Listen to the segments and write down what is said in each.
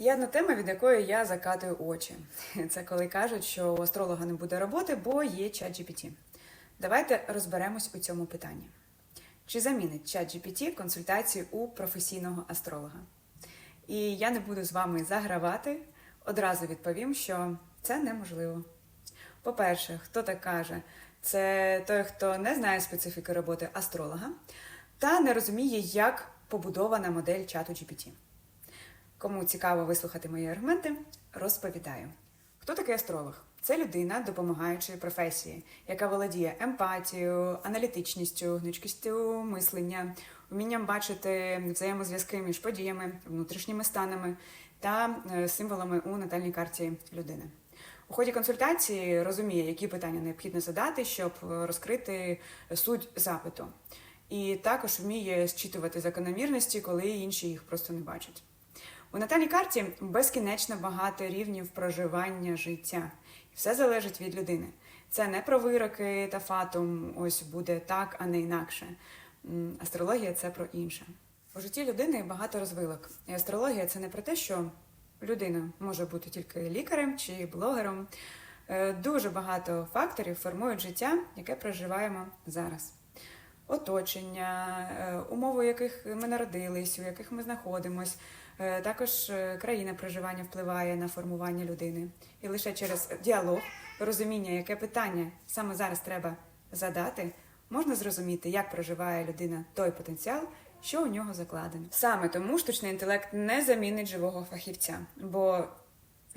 Є одна тема, від якої я закатую очі. Це коли кажуть, що у астролога не буде роботи, бо є чат GPT. Давайте розберемось у цьому питанні. Чи замінить чат GPT консультації у професійного астролога? І я не буду з вами загравати. Одразу відповім, що це неможливо. По-перше, хто так каже, це той, хто не знає специфіки роботи астролога та не розуміє, як побудована модель чату GPT. Кому цікаво вислухати мої аргументи, розповідаю. Хто такий астролог? Це людина допомагаючої професії, яка володіє емпатією, аналітичністю, гнучкістю мислення, вмінням бачити взаємозв'язки між подіями, внутрішніми станами та е, символами у натальній карті людини. У ході консультації розуміє, які питання необхідно задати, щоб розкрити суть запиту. І також вміє зчитувати закономірності, коли інші їх просто не бачать. У натальній карті безкінечно багато рівнів проживання життя. І все залежить від людини. Це не про вироки та фатум, ось буде так, а не інакше. Астрологія це про інше. У житті людини багато розвилок. І астрологія це не про те, що людина може бути тільки лікарем чи блогером. Е, Дуже багато факторів формують життя, яке проживаємо зараз. Оточення, е, умови, у яких ми народились, у яких ми знаходимось. Е, Також е, країна проживання впливає на формування людини. І лише через діалог, розуміння, яке питання саме зараз треба задати, можна зрозуміти, як проживає людина той потенціал, що у нього закладений. Саме тому штучний інтелект не замінить живого фахівця, бо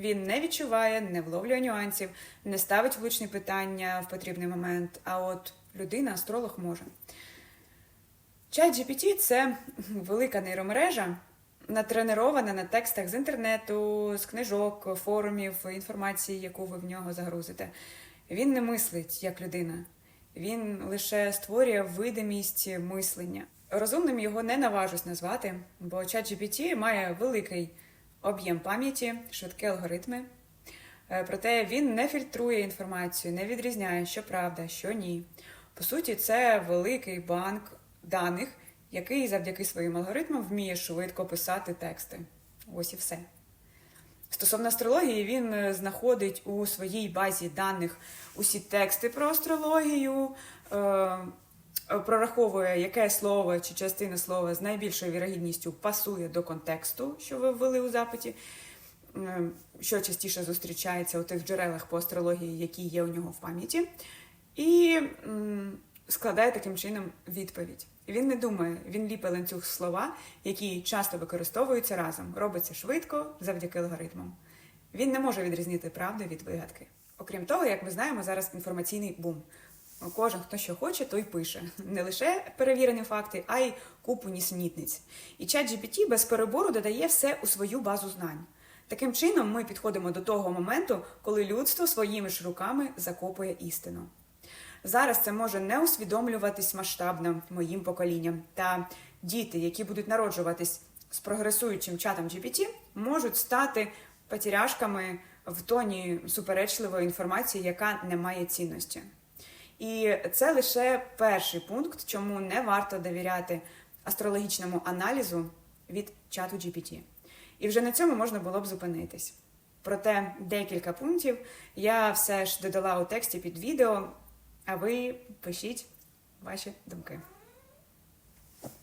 він не відчуває, не вловлює нюансів, не ставить влучні питання в потрібний момент. А от людина, астролог може. Чат GPT – це велика нейромережа, натренована на текстах з інтернету, з книжок, форумів, інформації, яку ви в нього загрузите. Він не мислить як людина, він лише створює видимість мислення. Розумним його не наважусь назвати, бо чат GPT має великий об'єм пам'яті, швидкі алгоритми. Е, Проте він не фільтрує інформацію, не відрізняє, що правда, що ні. По суті, це великий банк даних, який завдяки своїм алгоритмам вміє швидко писати тексти. Ось і все. Стосовно астрології, він е, знаходить у своїй базі даних усі тексти про астрологію, е, прораховує, яке слово чи частина слова з найбільшою вірогідністю пасує до контексту, що ви ввели у запиті, е, що частіше зустрічається у тих джерелах по астрології, які є у нього в пам'яті, і складає таким чином відповідь. Він не думає, він ліпить ланцюг слова, які часто використовуються разом. Робиться швидко завдяки алгоритмам. Він не може відрізнити правду від вигадки. Окрім того, як ми знаємо, зараз інформаційний бум. Кожен, хто що хоче, той пише. Не лише перевірені факти, а й купу нісенітниць. І чат GPT без перебору додає все у свою базу знань. Таким чином, ми підходимо до того моменту, коли людство своїми ж руками закопує істину. Зараз це може не усвідомлюватись масштабно моїм поколінням. Та діти, які будуть народжуватись з прогресуючим чатом GPT, можуть стати потеряшками в тоні суперечливої інформації, яка не має цінності. І це лише перший пункт, чому не варто довіряти астрологічному аналізу від чату GPT. І вже на цьому можна було б зупинитись. Проте декілька пунктів я все ж додала у тексті під відео, а ви пишіть ваші думки.